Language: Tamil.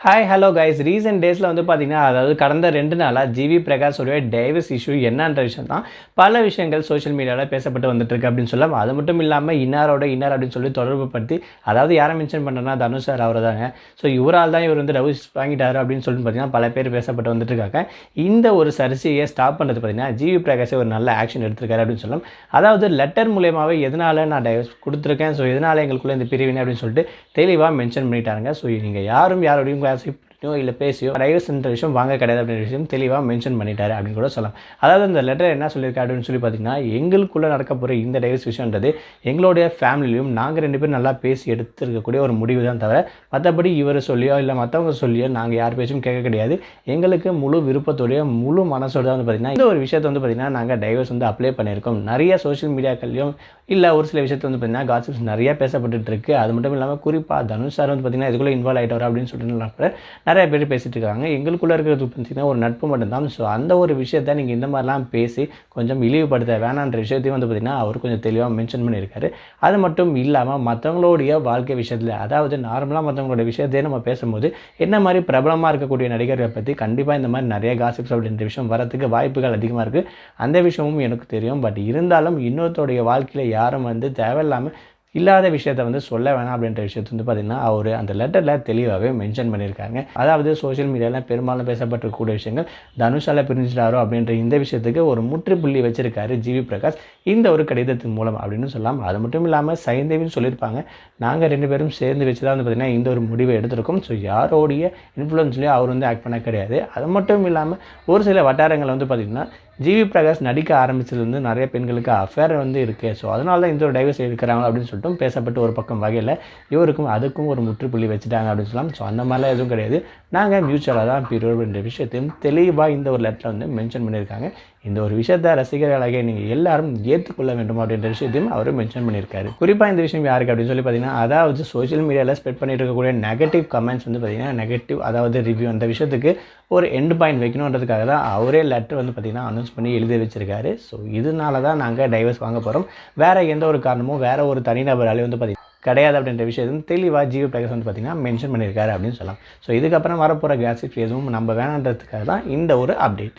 ஹாய் ஹலோ கைஸ் ரீசெண்ட் டேஸில் வந்து பார்த்தீங்கன்னா அதாவது கடந்த ரெண்டு நாளாக ஜிவி பிரகாஷோடைய டைவர்ஸ் இஷ்யூ என்னன்ற விஷயம் தான் பல விஷயங்கள் சோஷியல் மீடியாவில் பேசப்பட்டு வந்துட்டுருக்கு அப்படின்னு சொல்லலாம். அது மட்டும் இல்லாமல் இன்னாரோட இன்னார் அப்படின்னு சொல்லி தொடர்பு படுத்தி அதாவது யாரை மென்ஷன் பண்ணுறேன்னா தனுஷ் சார் அவர் தாங்க ஸோ இவரால் தான் இவர் வந்து டவுஸ் வாங்கிட்டாரு அப்படின்னு சொல்லிட்டு பார்த்தீங்கன்னா பல பேர் பேசப்பட்டு வந்துட்டுருக்காங்க. இந்த ஒரு சர்ச்சையை ஸ்டாப் பண்ணுறது பார்த்தீங்கன்னா ஜிவி பிரகாஷ் ஒரு நல்ல ஆக்ஷன் எடுத்திருக்காரு அப்படின்னு சொல்லலாம். அதாவது லெட்டர் மூலியமாகவே எதனால் நான் டைவர்ஸ் கொடுத்துருக்கேன்? ஸோ எதனால் எங்களுக்குள்ளே இந்த பிரிவினை அப்படின்னு சொல்லிட்டு தெளிவாக மென்ஷன் பண்ணிட்டாருங்க. ஸோ நீங்கள் யாரும் யாரோடையும் classic பேசியோ இல்லை பேசியோ டைவர்ஸ்ன்ற விஷயம் வாங்க கிடையாது அப்படின்ற விஷயம் தெளிவாக மென்ஷன் பண்ணிட்டாரு அப்படின்னு கூட சொல்லலாம். அதாவது அந்த லெட்டர் என்ன சொல்லியிருக்காரு அப்படின்னு சொல்லி பார்த்தீங்கன்னா எங்களுக்குள்ளே நடக்க போகிற இந்த டைவர்ஸ் விஷயன்றது எங்களுடைய ஃபேமிலியும் நாங்கள் ரெண்டு பேரும் நல்லா பேசி எடுத்துருக்கக்கூடிய ஒரு முடிவு தான் தவிர மற்றபடி இவர் சொல்லியோ இல்லை மற்றவங்க சொல்லியோ நாங்கள் யார் பேச்சும் கேட்க கிடையாது. எங்களுக்கு முழு விருப்பத்தோடைய முழு மனசோட வந்து பார்த்திங்கன்னா இந்த ஒரு விஷயத்தை வந்து பார்த்திங்கன்னா நாங்கள் டைவர்ஸ் வந்து அப்ளை பண்ணியிருக்கோம். நிறைய சோஷியல் மீடியாக்கள்லையும் இல்லை ஒரு சில விஷயத்தை வந்து பார்த்திங்கன்னா காசிப்ஸ் நிறையா பேசப்பட்டுட்டு இருக்கு. அது மட்டும் இல்லாமல் குறிப்பாக தனுஷ் சார் வந்து பார்த்திங்கன்னா இதுக்குள்ளே இன்வால்வ் ஆகிட்டவர் அப்படின்னு சொல்லிட்டு நான் நிறைய பேர் பேசிகிட்டு இருக்காங்க. எங்களுக்குள்ளே இருக்கிறது பார்த்திங்கன்னா ஒரு நட்பு மட்டும்தான். ஸோ அந்த ஒரு விஷயத்தை நீங்கள் இந்த மாதிரிலாம் பேசி கொஞ்சம் இழிவுபடுத்த வேணான்ற விஷயத்தையும் வந்து பார்த்திங்கன்னா அவர் கொஞ்சம் தெளிவாக மென்ஷன் பண்ணியிருக்காரு. அது மட்டும் இல்லாமல் மற்றவங்களுடைய வாழ்க்கை விஷயத்தில் அதாவது நார்மலாக மற்றவங்களோட விஷயத்தையே நம்ம பேசும்போது என்ன மாதிரி பிரபலமாக இருக்கக்கூடிய நடிகர்களை பற்றி கண்டிப்பாக இந்த மாதிரி நிறைய காசிப்ஸ் அப்படின்ற விஷயம் வரத்துக்கு வாய்ப்புகள் அதிகமாக இருக்குது அந்த விஷயமும் எனக்கு தெரியும். பட் இருந்தாலும் இன்னொருத்தோடைய வாழ்க்கையில் யாரும் வந்து தேவையில்லாமல் இல்லாத விஷயத்த வந்து சொல்ல வேணாம் அப்படின்ற விஷயத்தை வந்து பார்த்திங்கன்னா அவர் அந்த லெட்டரில் தெளிவாகவே மென்ஷன் பண்ணியிருக்காங்க. அதாவது சோஷியல் மீடியாவில் பெரும்பாலும் பேசப்பட்டிருக்கக்கூடிய விஷயங்கள் தனுஷால பிரிஞ்சிட்டாரோ அப்படின்ற இந்த விஷயத்துக்கு ஒரு முற்றுப்புள்ளி வச்சிருக்காரு ஜிவி பிரகாஷ். இந்த ஒரு கடிதத்தின் மூலம் அப்படின்னு சொல்லலாம் அது மட்டும் இல்லாமல் சைந்தேவின்னு சொல்லியிருப்பாங்க. நாங்கள் ரெண்டு பேரும் சேர்ந்து வச்சு தான் வந்து பார்த்திங்கன்னா இந்த ஒரு முடிவை எடுத்திருக்கோம். ஸோ யாரோடைய இன்ஃப்ளூயன்ஸ்லேயும் அவர் வந்து ஆக்ட் பண்ண கிடையாது. அது மட்டும் இல்லாமல் ஒரு சில வட்டாரங்கள் வந்து பார்த்திங்கன்னா ஜிவி பிரகாஷ் நடிக்க ஆரம்பிச்சதுலேருந்து நிறைய பெண்களுக்கு அஃபேர் வந்து இருக்குது ஸோ அதனால தான் இந்த ஒரு டைவர்ஸ் இருக்கிறாங்க அப்படின்னு சொல்லிட்டு பேசப்பட்டு ஒரு பக்கம் வகையில் இவருக்கும் அதுக்கும் ஒரு முற்றுப்புள்ளி வச்சுட்டாங்க அப்படின்னு சொல்லலாம். ஸோ அந்த மாதிரிலாம் எதுவும் கிடையாது. நாங்கள் மியூச்சுவலாக தான் பிரிவு என்ற விஷயத்தையும் தெளிவாக இந்த ஒரு லெட்டரில் வந்து மென்ஷன் பண்ணியிருக்காங்க. இந்த ஒரு விஷயத்தை ரசிகர்களாக நீங்கள் எல்லாரும் ஏற்றுக்கொள்ள வேண்டும் அப்படின்ற விஷயத்தையும் அவர் மென்ஷன் பண்ணியிருக்காரு. குறிப்பாக இந்த விஷயம் யாருக்கு அப்படின்னு சொல்லி பார்த்தீங்கன்னா அதாவது சோஷியல் மீடியாவில் ஸ்ப்ரெட் பண்ணிட்டு இருக்கக்கூடிய நெகட்டிவ் கமெண்ட்ஸ் வந்து பார்த்தீங்கன்னா நெகட்டிவ் அதாவது ரிவ்யூ அந்த விஷயத்துக்கு ஒரு எண்டு பாயிண்ட் வைக்கணுன்றதுக்காக தான் அவரே லெட்டர் வந்து பார்த்திங்கன்னா அனௌன்ஸ் பண்ணி எழுதி வச்சிருக்காரு. ஸோ இதனால தான் நாங்கள் டைவர்ஸ் வாங்க போகிறோம் வேறு எந்த ஒரு காரணமும் வேறு ஒரு தனிநபராலே வந்து பார்த்திங்கன்னா கிடையாது அப்படின்ற விஷயத்தையும் தெளிவாக ஜியோ பிரகாஷ் வந்து பார்த்திங்கன்னா மென்ஷன் பண்ணியிருக்காரு அப்படின்னு சொல்லலாம். ஸோ இதுக்கப்புறம் வரப்போகிற கேஸ் எதுவும் நம்ம வேணான்றதுக்காக தான் இந்த ஒரு அப்டேட்